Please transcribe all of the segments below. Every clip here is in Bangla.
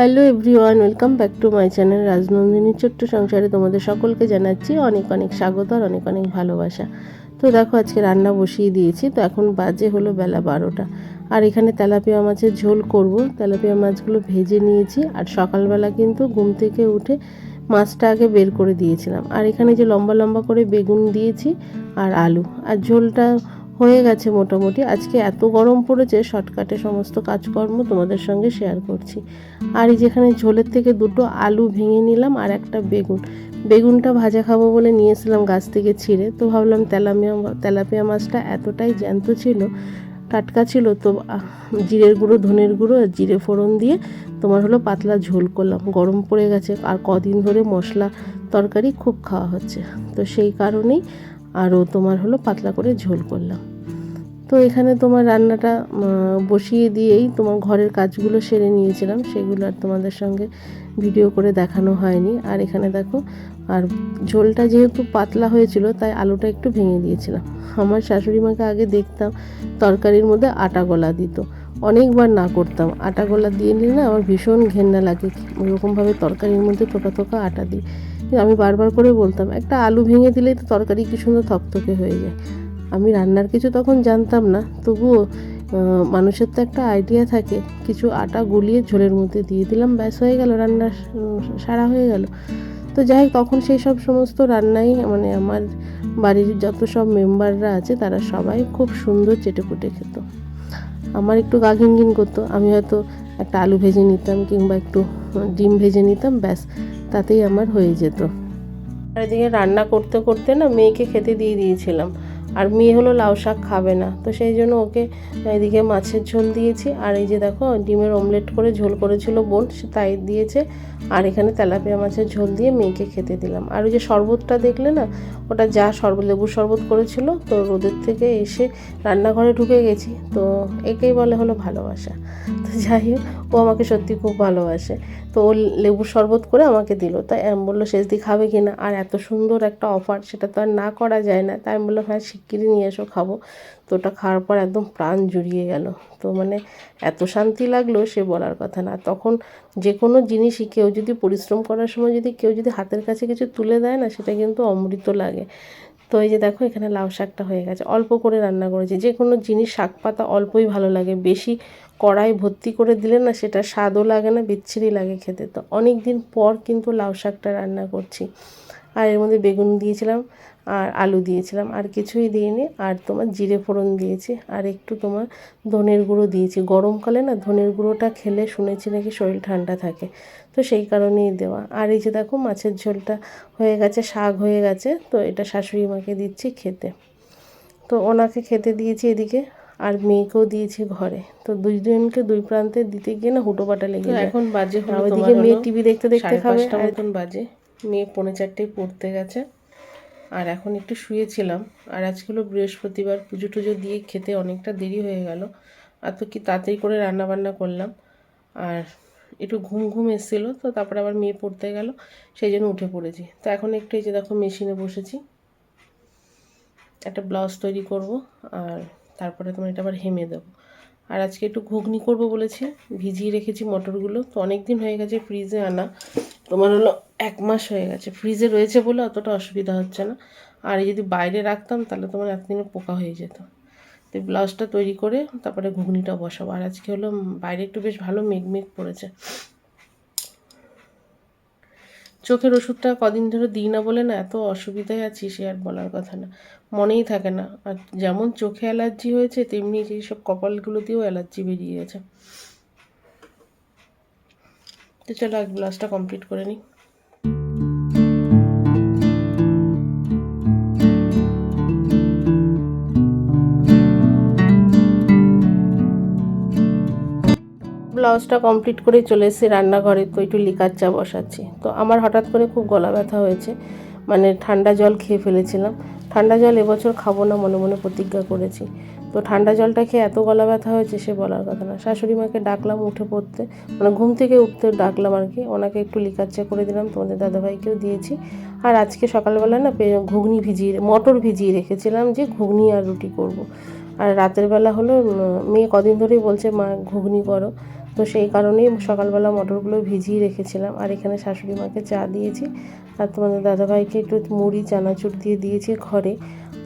Hello everyone welcome back to my channel রাজনন্দিনীর ছোট্ট সংসারে তোমাদের সকলকে জানাচ্ছি অনেক অনেক স্বাগত আর অনেক অনেক ভালোবাসা। তো দেখো আজকে রান্না বসিয়ে দিয়েছি, তো এখন বাজে হলো বেলা বারোটা। আর এখানে তেলাপিয়া মাছের ঝোল করব। তেলাপিয়া মাছগুলো ভেজে নিয়েছি আর সকালবেলা কিন্তু ঘুম থেকে উঠে মাছটা আগে বের করে দিয়েছিলাম। আর এখানে যে লম্বা লম্বা করে বেগুন দিয়েছি আর আলু। আর ঝোলটা হয়ে গেছে মোটামুটি। আজকে এত গরম পড়েছে, শর্টকাটে সমস্ত কাজকর্ম তোমাদের সঙ্গে শেয়ার করছি। আর এই যেখানে ঝোলের থেকে দুটো আলু ভেঙে নিলাম আর একটা বেগুন। বেগুনটা ভাজা খাব বলে নিয়েছিলাম গাছ থেকে ছিঁড়ে। তো ভাবলাম তেলামিয়া তেলাপিয়া মাছটা এতটাই জ্যান্ত ছিল, টাটকা ছিল, তো জিরের গুঁড়ো, ধনের গুঁড়ো আর জিরে ফোড়ন দিয়ে তোমার হলো পাতলা ঝোল করলাম। গরম পড়ে গেছে, আর কদিন ধরে মশলা তরকারি খুব খাওয়া হচ্ছে। তো সেই কারণেই আরও তোমার হলো পাতলা করে ঝোল করলাম তো এখানে তোমার রান্নাটা বসিয়ে দিয়েই তোমার ঘরের কাজগুলো সেরে নিয়েছিলাম। সেগুলো আর তোমাদের সঙ্গে ভিডিও করে দেখানো হয়নি। আর এখানে দেখো, আর ঝোলটা যেহেতু পাতলা হয়েছিল, তাই আলুটা একটু ভেঙে দিয়েছিলাম। আমার শাশুড়ি মাকে আগে দেখতাম, তরকারির মধ্যে আটা গলা দিত। অনেকবার না করতাম। আটা গলা দিয়ে নিলে আমার ভীষণ ঘেন্না লাগে। ওরকমভাবে তরকারির মধ্যে থোকা থোকা আটা দিই। আমি বারবার করে বলতাম, একটা আলু ভেঙে দিলেই তো তরকারি কি সুন্দর থকথকে হয়ে যায়। আমি রান্নার কিছু তখন জানতাম না, তবুও মানুষের তো একটা আইডিয়া থাকে। কিছু আটা গুলিয়ে ঝোলের মধ্যে দিয়ে দিলাম, ব্যাস হয়ে গেল, রান্না সারা হয়ে গেল। তো যাই হোক, তখন সেই সব সমস্ত রান্নাই মানে আমার বাড়ির যত সব মেম্বাররা আছে, তারা সবাই খুব সুন্দর চেটেপুটে খেত। আমার একটু গা ঘিনঘিন করতো, আমি হয়তো একটা আলু ভেজে নিতাম কিংবা একটু ডিম ভেজে নিতাম, ব্যাস, তাতেই আমার হয়ে যেত। আর এদিকে রান্না করতে করতে না মেয়েকে খেতে দিয়ে দিয়েছিলাম। আর মেয়ে হলো লাউ শাক খাবে না। তো সেই জন্য ওকে এদিকে মাছের ঝোল দিয়েছি। আর এই যে দেখো, ডিমের অমলেট করে ঝোল করেছিল বোন, সে তাই দিয়েছে। আর এখানে তেলাপিয়া মাছের ঝোল দিয়ে মেয়েকে খেতে দিলাম। আর ওই যে শরবতটা দেখলে না, ওটা যা শরবত, লেবুর শরবত করেছিল, তো রোদের থেকে এসে রান্নাঘরে ঢুকে গেছি। তো একেই বলে হলো ভালোবাসা। তো যাই হোক, ও আমাকে সত্যি খুব ভালোবাসে। তো ও লেবুর শরবত করে আমাকে দিল। তাই আমি বলল, শেষদি খাবে কি না? আর এত সুন্দর একটা অফার সেটা তো আর না করা যায় না। তাই আমি বললাম হ্যাঁ শিগগিরই নিয়ে এসো, খাব। তো ওটা খাওয়ার পর একদম প্রাণ জুড়িয়ে গেল। তো মানে এত শান্তি লাগল সে বলার কথা না। তখন যে কোনো জিনিসই কেউ যদি পরিশ্রম করার সময় যদি কেউ যদি হাতের কাছে কিছু তুলে দেয় না, সেটা কিন্তু অমৃত লাগে। তো এই যে দেখো, এখানে লাউ শাকটা হয়ে গেছে। অল্প করে রান্না করেছি। যে কোনো জিনিস, শাক পাতা অল্পই ভালো লাগে। বেশি কড়াই ভর্তি করে দিলে না সেটা স্বাদও লাগে না, বিচ্ছিরি লাগে খেতে। তো অনেক দিন পর কিন্তু লাউ শাকটা রান্না করছি। আর এর মধ্যে বেগুন দিয়েছিলাম। আর আলু দিয়েছিলাম আর কিছুই দিইনি। আর তোমার জিরে ফোড়ন দিয়েছি আর একটু তোমার ধনের গুঁড়ো দিয়েছি। গরমকালে না ধনের গুঁড়োটা খেলে শুনেছি নাকি শরীর ঠান্ডা থাকে তো সেই কারণেই দেওয়া। আর এই যে দেখো মাছের ঝোলটা হয়ে গেছে শাক হয়ে গেছে তো এটা শাশুড়ি মাকে দিচ্ছি খেতে। তো ওনাকে খেতে দিয়েছি এদিকে আর মেয়েকেও দিয়েছি ঘরে। তো দুইজনকে দুই প্রান্তে দিতে গিয়ে না হুটোপাটা লেগে এখন বাজে তোমার মেয়ে টিভি দেখতে দেখতে খাবে মতন বাজে। মেয়ে পৌনে চারটেই পড়তে গেছে। আর এখন একটু শুয়েছিলাম। আর আজকে হলো বৃহস্পতিবার, পুজো টুজো দিয়ে খেতে অনেকটা দেরি হয়ে গেল। আর তো কি তাড়াতাড়ি করে রান্না বান্না করলাম। আর একটু ঘুম ঘুম এসেছিল, তো তারপরে আবার মেয়ে পড়তে গেল, সেই জন্য উঠে পড়েছি। তো এখন একটু এই যে দেখো মেশিনে বসেছি। একটা ব্লাউজ তৈরি করব, আর তারপরে তোমার এটা আবার হেমে দেবো। আর আজকে একটু ঘুগনি করব বলেছি, ভিজিয়ে রেখেছি মটরগুলো। তো অনেক দিন হয়ে গেছে ফ্রিজে আনা। তোমার হলো এক মাস হয়ে গেছে। ফ্রিজে রয়েছে বলে অতটা অসুবিধা হচ্ছে না। আর যদি বাইরে রাখতাম, তাহলে তোমার এতদিনে পোকা হয়ে যেত। তো ব্লাউজটা তৈরি করে তারপরে ঘুগনিটা বসাবো। আর আজকে হলো বাইরে একটু বেশ ভালো মেঘ মেঘ পড়েছে। চোখের ওষুধটা কদিন ধরে দিই না বলে না, এত অসুবিধায় আছি সে আর বলার কথা না। মনেই থাকে না। আর যেমন চোখে অ্যালার্জি হয়েছে, তেমনি সেই সব কপালগুলো দিয়েও অ্যালার্জি বেরিয়ে গেছে তো চলো এক ব্লাউজটা কমপ্লিট করে নিই। ব্লাউজটা কমপ্লিট করেই চলে এসেছি রান্নাঘরে, তো একটু লিকার চা বসাচ্ছি। তো আমার হঠাৎ করে খুব গলা ব্যথা হয়েছে মানে ঠান্ডা জল খেয়ে ফেলেছিলাম। ঠান্ডা জল এবছর খাব না মনে মনে প্রতিজ্ঞা করেছি। তো ঠান্ডা জলটা খেয়ে এত গলা ব্যথা হয়েছে সে বলার কথা না। শাশুড়ি মাকে ডাকলাম উঠে পড়তে মানে ঘুম থেকে উঠতে ডাকলাম আর কি। ওনাকে একটু লিকার চা করে দিলাম, তোমাদের দাদাভাইকেও দিয়েছি। আর আজকে সকালবেলা না ঘুগনি ভিজিয়ে, মটর ভিজিয়ে রেখেছিলাম যে ঘুগনি আর রুটি করব। আর রাতের বেলা হলো মেয়ে কদিন ধরেই বলছে, মা, ঘুগনি করো। তো সেই কারণেই সকালবেলা মটরগুলো ভিজিয়ে রেখেছিলাম। আর এখানে শাশুড়ি মাকে চা দিয়েছি। আর তোমাদের দাদাভাইকে একটু মুড়ি, চানাচুর দিয়ে দিয়েছি ঘরে।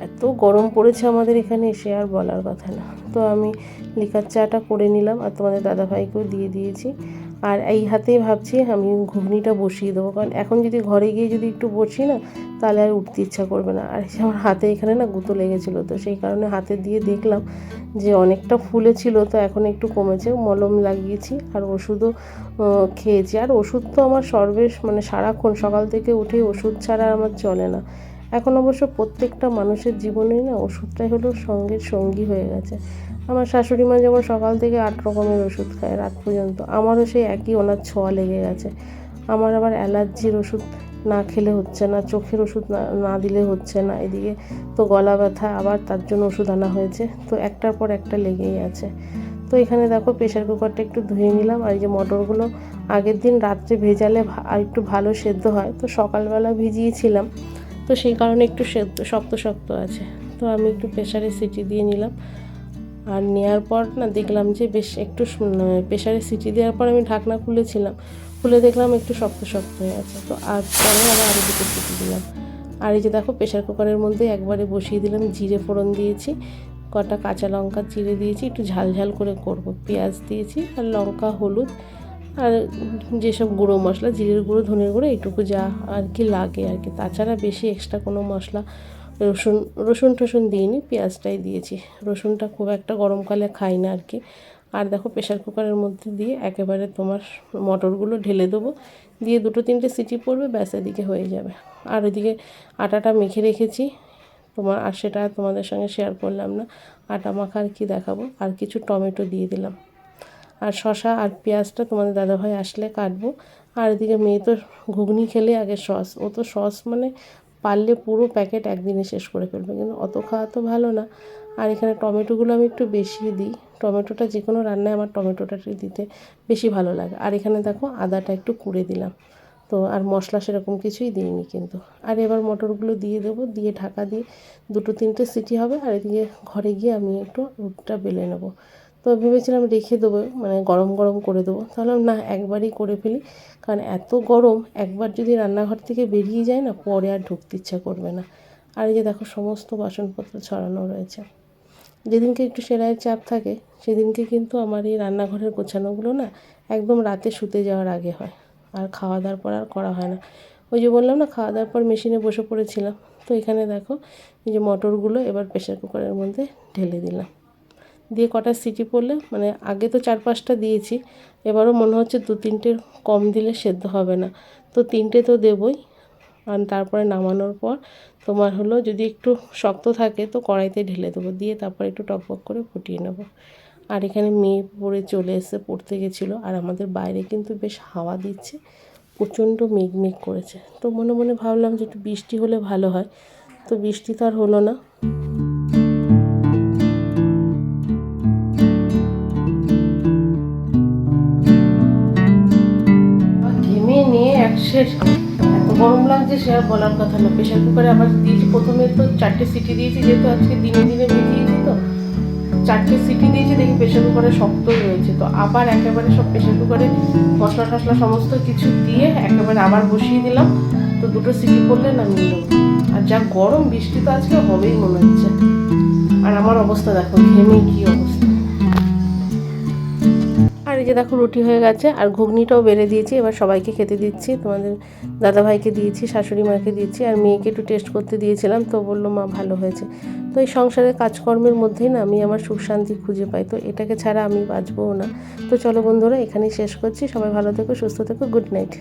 এত গরম পড়েছে আমাদের এখানে এসে আর বলার কথা না। তো আমি লিকার চাটা করে নিলাম আর তোমাদের দাদাভাইকেও দিয়ে দিয়েছি। আর এই হাতেই ভাবছি আমি ঘুগনিটা বসিয়ে দেবো। কারণ এখন যদি ঘরে গিয়ে যদি একটু বসি না, তাহলে আর উঠতে ইচ্ছা করবে না। আর আমার হাতে এখানে না গুঁতো লেগেছিলো, তো সেই কারণে হাতে দিয়ে দেখলাম যে অনেকটা ফুলেছিল, তো এখন একটু কমেছে। মলম লাগিয়েছি আর ওষুধও খেয়েছি। আর ওষুধ তো আমার সর্বেশ মানে সারাক্ষণ সকাল থেকে উঠে ওষুধ ছাড়া আমার চলে না। এখন অবশ্য প্রত্যেকটা মানুষের জীবনেই না ওষুধটাই হলো সঙ্গের সঙ্গী হয়ে গেছে। আমার শাশুড়ি মা যেমন সকাল থেকে আট রকমের ওষুধ খায়, রাত পর্যন্ত। আমারও সেই একই, ওনার ছোঁয়া লেগে গেছে। আমার আবার অ্যালার্জির ওষুধ না খেলে হচ্ছে না, চোখের ওষুধ না দিলে হচ্ছে না। এদিকে তো গলা ব্যথা, আবার তার জন্য ওষুধ আনা হয়েছে। তো একটার পর একটা লেগেই আছে। তো এখানে দেখো প্রেশার কুকারটা একটু ধুয়ে নিলাম। আর এই যে মটরগুলো আগের দিন রাত্রে ভেজালে আর একটু ভালো সেদ্ধ হয়, তো সকালবেলা ভিজিয়েছিলাম। তো সেই কারণে একটু সেদ্ধ, শক্ত শক্ত আছে। তো আমি একটু প্রেশারে সিটি দিয়ে নিলাম। আর নেওয়ার পর না দেখলাম যে বেশ একটু প্রেশারে সিটি দেওয়ার পর আমি ঢাকনা খুলেছিলাম। খুলে দেখলাম একটু শক্ত শক্ত হয়ে আছে। তো আর পরে আবার আরও দুটো সিটি দিলাম। আর এই যে দেখো প্রেশার কুকারের মধ্যে একবারে বসিয়ে দিলাম, জিরে ফোড়ন দিয়েছি, কটা কাঁচা লঙ্কা চিড়ে দিয়েছি, একটু ঝাল ঝাল করে করব। পেঁয়াজ দিয়েছি আর লঙ্কা, হলুদ আর যেসব গুঁড়ো মশলা, জিরের গুঁড়ো, ধনের গুঁড়ো, এইটুকু যা আর কি লাগে আর কি। তাছাড়া বেশি এক্সট্রা কোনো মশলা রসুন রসুন টসুন দিইনি, পেঁয়াজটাই দিয়েছি। রসুনটা খুব একটা গরমকালে খাই না আর কি আর দেখো প্রেশার কুকারের মধ্যে দিয়ে একেবারে তোমার মটরগুলো ঢেলে দেবো। দিয়ে দুটো তিনটে সিটি পড়বে, ব্যাস এদিকে হয়ে যাবে। আর ওইদিকে আটাটা মেখে রেখেছি। তোমার আর সেটা তোমাদের সঙ্গে শেয়ার করলাম না। আটা মাখা আর কি দেখাবো। আর কিছু টমেটো দিয়ে দিলাম। আর শশা আর পেঁয়াজটা তোমাদের দাদাভাই আসলে কাটবো। আর এদিকে মেয়ে তো ঘুগনি খেলে আগে সস। ও তো সস মানে পারলে পুরো প্যাকেট একদিনে শেষ করে ফেলবে। কিন্তু অত খাওয়া তো ভালো না। আর এখানে টমেটোগুলো আমি একটু বেশি দিই। টমেটোটা যে কোনো রান্নায় আমার টমেটোটা দিতে বেশি ভালো লাগে। আর এখানে দেখো আদাটা একটু কুড়ে দিলাম। তো আর মশলা সেরকম কিছুই দিইনি কিন্তু। আর এবার মটরগুলো দিয়ে দেবো। দিয়ে ঢাকা দিয়ে দুটো তিনটে সিটি হবে। আর এদিকে ঘরে গিয়ে আমি একটু রুটটা বেলে নেব। তো ভেবেছিলাম রেখে দেবো মানে গরম গরম করে দেবো। তাহলে না, একবারই করে ফেলি। কারণ এত গরম, একবার যদি রান্নাঘর থেকে বেরিয়ে যায় না, পরে আর ঢুকতে ইচ্ছা করবে না। আর এই যে দেখো, সমস্ত বাসনপত্র ছড়ানো রয়েছে। যেদিনকে একটু সেলাইয়ের চাপ থাকে, সেদিনকে কিন্তু আমার এই রান্নাঘরের গোছানোগুলো না, একদম রাতে শুতে যাওয়ার আগে হয়। আর খাওয়া দাওয়ার পর আর করা হয় না। ওই যে বললাম না খাওয়া দাওয়ার পর মেশিনে বসে পড়েছিলাম। তো এখানে দেখো, এই যে মটরগুলো এবার প্রেশার কুকারের মধ্যে ঢেলে দিলাম। দিয়ে কটা সিটি পড়লে মানে আগে তো চার পাঁচটা দিয়েছি, এবারও মনে হচ্ছে দু তিনটে কম দিলে সেদ্ধ হবে না। তো তিনটে তো দেবই, আর তারপরে নামানোর পর তোমার হলো যদি একটু শক্ত থাকে তো কড়াইতে ঢেলে দেবো, দিয়ে তারপর একটু টকবক করে ফুটিয়ে নেব। আর এখানে মেয়ে পড়ে চলে এসে পড়তে গেছিল, আর আমাদের বাইরে কিন্তু বেশ হাওয়া দিচ্ছে, প্রচণ্ড মেঘ মেঘ করেছে। তো মনে মনে ভাবলাম যে একটু বৃষ্টি হলে ভালো হয়, তো বৃষ্টি তো আর হলো না। একশের এত গরম লাগছে, সে আর বলার কথা না। প্রেশার কুকারে আবার দিয়েছি, প্রথমে তো চারটে সিটি দিয়েছি, যেহেতু আজকে দিনে দিনে ভিজিয়েছি তো। চারটে সিটি দিয়েছি, দেখি প্রেশার কুকারে শক্ত রয়েছে তো আবার একেবারে সব প্রেশার কুকারে মশলা টশলা সমস্ত কিছু দিয়ে একেবারে আবার বসিয়ে দিলাম। তো দুটো সিটি পড়লে নামিয়ে দেবো আর যা গরম, বৃষ্টি তো আজকে হবেই মনে হচ্ছে। আর আমার অবস্থা দেখো, ঘেমে কি অবস্থা। এই যে দেখো রুটি হয়ে গেছে, আর ঘুগনিটাও বেড়ে দিয়েছি। এবার সবাইকে খেতে দিচ্ছি। তোমাদের দাদাভাইকে দিয়েছি, শাশুড়ি মাকে দিয়েছি, আর মেয়েকে একটু টেস্ট করতে দিয়েছিলাম, তো বলল, মা, ভালো হয়েছে। তো এই সংসারের কাজকর্মের মধ্যেই না আমি আমার সুখ শান্তি খুঁজে পাই। তো এটাকে ছাড়া আমি বাঁচবও না। তো চলো বন্ধুরা, এখানেই শেষ করছি। সবাই ভালো থেকো, সুস্থ থেকো গুড নাইট